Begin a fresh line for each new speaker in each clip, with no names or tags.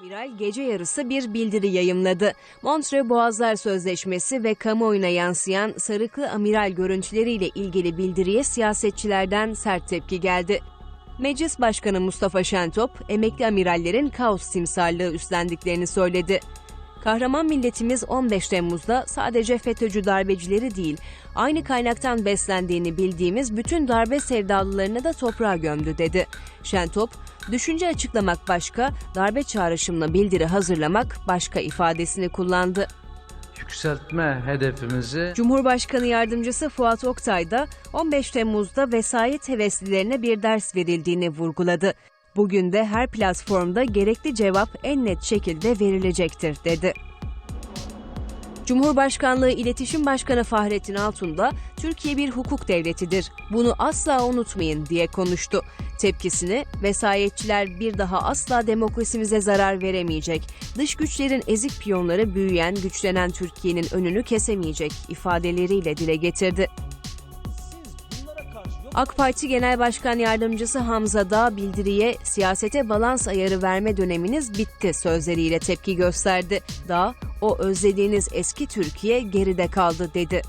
Amiral gece yarısı bir bildiri yayımladı. Montre Boğazlar Sözleşmesi ve kamuoyuna yansıyan sarıklı amiral görüntüleriyle ilgili bildiriye siyasetçilerden sert tepki geldi. Meclis Başkanı Mustafa Şentop, emekli amirallerin kaos timsallığı üstlendiklerini söyledi. Kahraman milletimiz 15 Temmuz'da sadece FETÖ'cü darbecileri değil, aynı kaynaktan beslendiğini bildiğimiz bütün darbe sevdalılarını da toprağa gömdü dedi. Şentop, düşünce açıklamak başka, darbe çağrışımla bildiri hazırlamak başka ifadesini kullandı.
yükseltme hedefimizi
Cumhurbaşkanı Yardımcısı Fuat Oktay da 15 Temmuz'da vesayet heveslilerine bir ders verildiğini vurguladı. Bugün de her platformda gerekli cevap en net şekilde verilecektir dedi. Cumhurbaşkanlığı İletişim Başkanı Fahrettin Altun da Türkiye bir hukuk devletidir. Bunu asla unutmayın diye konuştu. Tepkisini vesayetçiler bir daha asla demokrasimize zarar veremeyecek. Dış güçlerin ezik piyonları büyüyen, güçlenen Türkiye'nin önünü kesemeyecek ifadeleriyle dile getirdi. AK Parti Genel Başkan Yardımcısı Hamza Dağ bildiriye siyasete balans ayarı verme döneminiz bitti sözleriyle tepki gösterdi. Dağ, o özlediğiniz eski Türkiye geride kaldı dedi.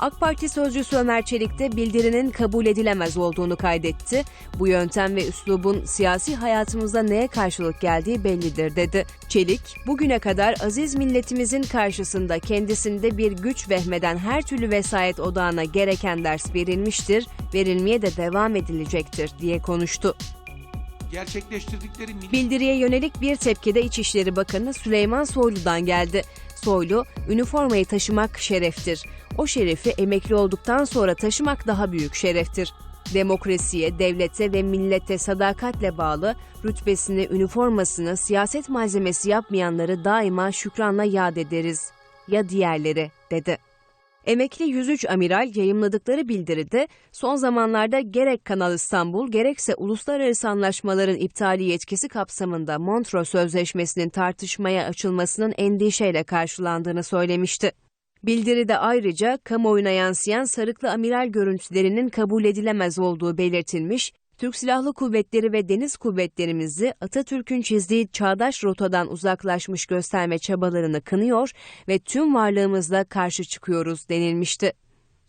AK Parti sözcüsü Ömer Çelik de bildirinin kabul edilemez olduğunu kaydetti. Bu yöntem ve üslubun siyasi hayatımızda neye karşılık geldiği bellidir dedi. Çelik, bugüne kadar aziz milletimizin karşısında kendisinde bir güç vehmeden her türlü vesayet odağına gereken ders verilmiştir, verilmeye de devam edilecektir diye konuştu.
Gerçekleştirdikleri milli
Bildiriye yönelik bir tepki de İçişleri Bakanı Süleyman Soylu'dan geldi. Soylu, üniformayı taşımak şereftir. O şerefi emekli olduktan sonra taşımak daha büyük şereftir. Demokrasiye, devlete ve millete sadakatle bağlı, rütbesini, üniformasını siyaset malzemesi yapmayanları daima şükranla yad ederiz. Ya diğerleri, dedi. Emekli 103 amiral yayımladıkları bildiride son zamanlarda gerek Kanal İstanbul gerekse uluslararası anlaşmaların iptali yetkisi kapsamında Montreux Sözleşmesi'nin tartışmaya açılmasının endişeyle karşılandığını söylemişti. Bildiride ayrıca kamuoyuna yansıyan sarıklı amiral görüntülerinin kabul edilemez olduğu belirtilmiş, Türk Silahlı Kuvvetleri ve Deniz Kuvvetlerimizi Atatürk'ün çizdiği çağdaş rotadan uzaklaşmış gösterme çabalarını kınıyor ve tüm varlığımızla karşı çıkıyoruz denilmişti.